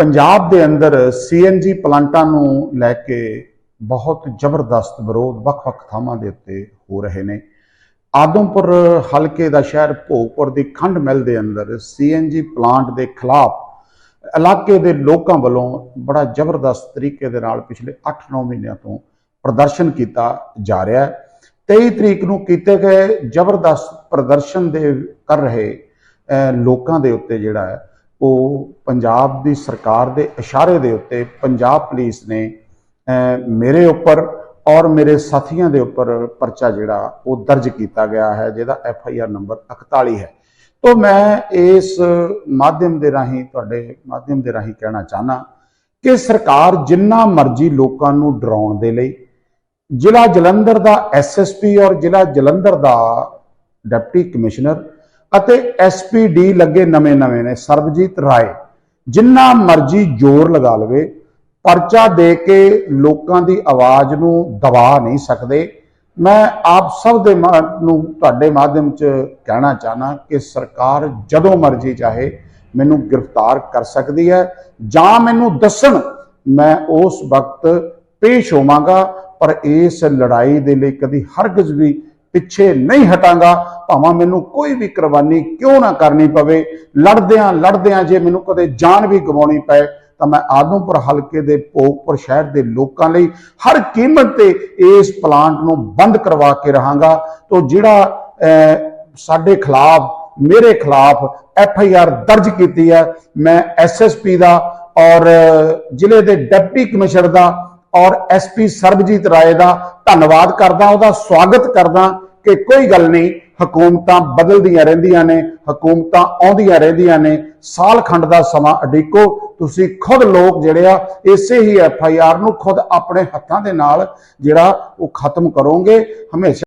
ਪੰਜਾਬ ਦੇ ਅੰਦਰ ਸੀਐਨਜੀ ਪਲਾਂਟਾਂ ਨੂੰ ਲੈ ਕੇ ਬਹੁਤ ਜ਼ਬਰਦਸਤ ਵਿਰੋਧ ਵੱਖ-ਵੱਖ ਥਾਵਾਂ ਦੇ ਉੱਤੇ ਹੋ ਰਹੇ ਨੇ। ਆਦਮਪੁਰ ਹਲਕੇ ਦਾ ਸ਼ਹਿਰ ਭੋਗਪੁਰ ਦੀ ਖੰਡ ਮਿਲ ਦੇ ਅੰਦਰ ਸੀਐਨਜੀ ਪਲਾਂਟ ਦੇ ਖਿਲਾਫ ਇਲਾਕੇ ਦੇ ਲੋਕਾਂ ਵੱਲੋਂ ਬੜਾ ਜ਼ਬਰਦਸਤ ਤਰੀਕੇ ਦੇ ਨਾਲ ਪਿਛਲੇ 8-9 ਮਹੀਨਿਆਂ ਤੋਂ ਪ੍ਰਦਰਸ਼ਨ ਕੀਤਾ ਜਾ ਰਿਹਾ ਹੈ। 23 ਤਰੀਕ ਨੂੰ ਕੀਤੇ ਗਏ ਜ਼ਬਰਦਸਤ ਪ੍ਰਦਰਸ਼ਨ ਦੇ ਕਰ ਰਹੇ ਲੋਕਾਂ ਦੇ ਉੱਤੇ ਜਿਹੜਾ ਹੈ ਉਹ ਪੰਜਾਬ ਦੀ ਸਰਕਾਰ ਦੇ ਇਸ਼ਾਰੇ ਦੇ ਉੱਤੇ ਪੰਜਾਬ ਪੁਲਿਸ ਨੇ ਮੇਰੇ ਉੱਪਰ ਔਰ ਮੇਰੇ ਸਾਥੀਆਂ ਦੇ ਉੱਪਰ ਪਰਚਾ ਜਿਹੜਾ, ਉਹ ਦਰਜ ਕੀਤਾ ਗਿਆ ਹੈ, ਜਿਹਦਾ ਐਫ ਆਈ ਆਰ ਨੰਬਰ 41 ਹੈ। ਤੋਂ ਮੈਂ ਇਸ ਮਾਧਿਅਮ ਦੇ ਰਾਹੀਂ, ਤੁਹਾਡੇ ਮਾਧਿਅਮ ਦੇ ਰਾਹੀਂ ਕਹਿਣਾ ਚਾਹਨਾ ਕਿ ਸਰਕਾਰ ਜਿੰਨਾ ਮਰਜ਼ੀ ਲੋਕਾਂ ਨੂੰ ਡਰਾਉਣ ਦੇ ਲਈ, ਜ਼ਿਲ੍ਹਾ ਜਲੰਧਰ ਦਾ ਐਸਐਸਪੀ ਔਰ ਜ਼ਿਲ੍ਹਾ ਜਲੰਧਰ ਦਾ ਡਿਪਟੀ ਕਮਿਸ਼ਨਰ ਅਤੇ ਐਸਪੀਡੀ ਲੱਗੇ ਨਵੇਂ-ਨਵੇਂ ਨੇ, ਸਰਬਜੀਤ ਰਾਏ। ਜਿੰਨਾ ਮਰਜ਼ੀ ਜ਼ੋਰ ਲਗਾ ਲਵੇ, ਪਰਚਾ ਦੇ ਕੇ ਲੋਕਾਂ ਦੀ ਆਵਾਜ਼ ਨੂੰ ਦਬਾ ਨਹੀਂ ਸਕਦੇ। ਮੈਂ ਆਪ ਸਭ ਦੇ ਮਾ- ਨੂੰ ਤੁਹਾਡੇ ਮਾਧਿਅਮ 'ਚ ਕਹਿਣਾ ਚਾਹਨਾ ਕਿ ਸਰਕਾਰ ਜਦੋਂ ਮਰਜ਼ੀ ਚਾਹੇ, ਮੈਨੂੰ ਗ੍ਰਿਫਤਾਰ ਕਰ ਸਕਦੀ ਹੈ। ਜਾਂ ਮੈਨੂੰ ਦੱਸਣ, ਮੈਂ ਉਸ ਵਕਤ ਪੇਸ਼ ਹੋਵਾਂਗਾ, ਪਰ ਇਸ ਲੜਾਈ ਦੇ ਲਈ ਕਦੀ ਹਰਗਜ਼ ਵੀ ਪਿੱਛੇ ਨਹੀਂ ਹਟਾਂਗਾ ਭਾਵੇਂ ਮੈਨੂੰ ਕੋਈ ਵੀ ਕੁਰਬਾਨੀ ਕਿਉਂ ਨਾ ਕਰਨੀ ਪਵੇ। ਲੜਦਿਆਂ ਲੜਦਿਆਂ ਜੇ ਮੈਨੂੰ ਕਦੇ ਜਾਨ ਵੀ ਗਵਾਉਣੀ ਪਏ ਤਾਂ ਮੈਂ ਆਦਮਪੁਰ ਹਲਕੇ ਦੇ ਭੋਗਪੁਰ ਸ਼ਹਿਰ ਦੇ ਲੋਕਾਂ ਲਈ ਹਰ ਕੀਮਤ ਤੇ ਇਸ ਪਲਾਂਟ ਨੂੰ ਬੰਦ ਕਰਵਾ ਕੇ ਰਹਾਂਗਾ। ਤੋਂ ਜਿਹੜਾ ਅਹ, ਸਾਡੇ ਖਿਲਾਫ ਮੇਰੇ ਖਿਲਾਫ ਐਫ ਆਈ ਆਰ ਦਰਜ ਕੀਤੀ ਹੈ ਮੈਂ ਐਸਐਸਪੀ ਦਾ ਔਰ ਜ਼ਿਲ੍ਹੇ ਦੇ ਡਿਪਟੀ ਕਮਿਸ਼ਨਰ ਦਾ ਔਰ ਐਸਪੀ ਸਰਬਜੀਤ ਰਾਏ ਦਾ ਧੰਨਵਾਦ ਕਰਦਾ, ਉਹਦਾ ਸਵਾਗਤ ਕਰਦਾ ਕਿ ਕੋਈ ਗੱਲ ਨਹੀਂ, ਹਕੂਮਤਾਂ ਬਦਲਦੀਆਂ ਰਹਿੰਦੀਆਂ ਨੇ, ਹਕੂਮਤਾਂ ਆਉਂਦੀਆਂ ਰਹਿੰਦੀਆਂ ਨੇ, ਸਾਲ ਖੰਡ ਦਾ ਸਮਾਂ ਅਡੀਕੋ, ਤੁਸੀਂ ਖੁਦ ਲੋਕ ਜਿਹੜੇ ਆ, ਇਸੇ ਹੀ ਐਫ ਆਈ ਆਰ ਨੂੰ ਖੁਦ ਆਪਣੇ ਹੱਥਾਂ ਦੇ ਨਾਲ ਜਿਹੜਾ ਉਹ ਖਤਮ ਕਰੋਗੇ, ਹਮੇਸ਼ਾ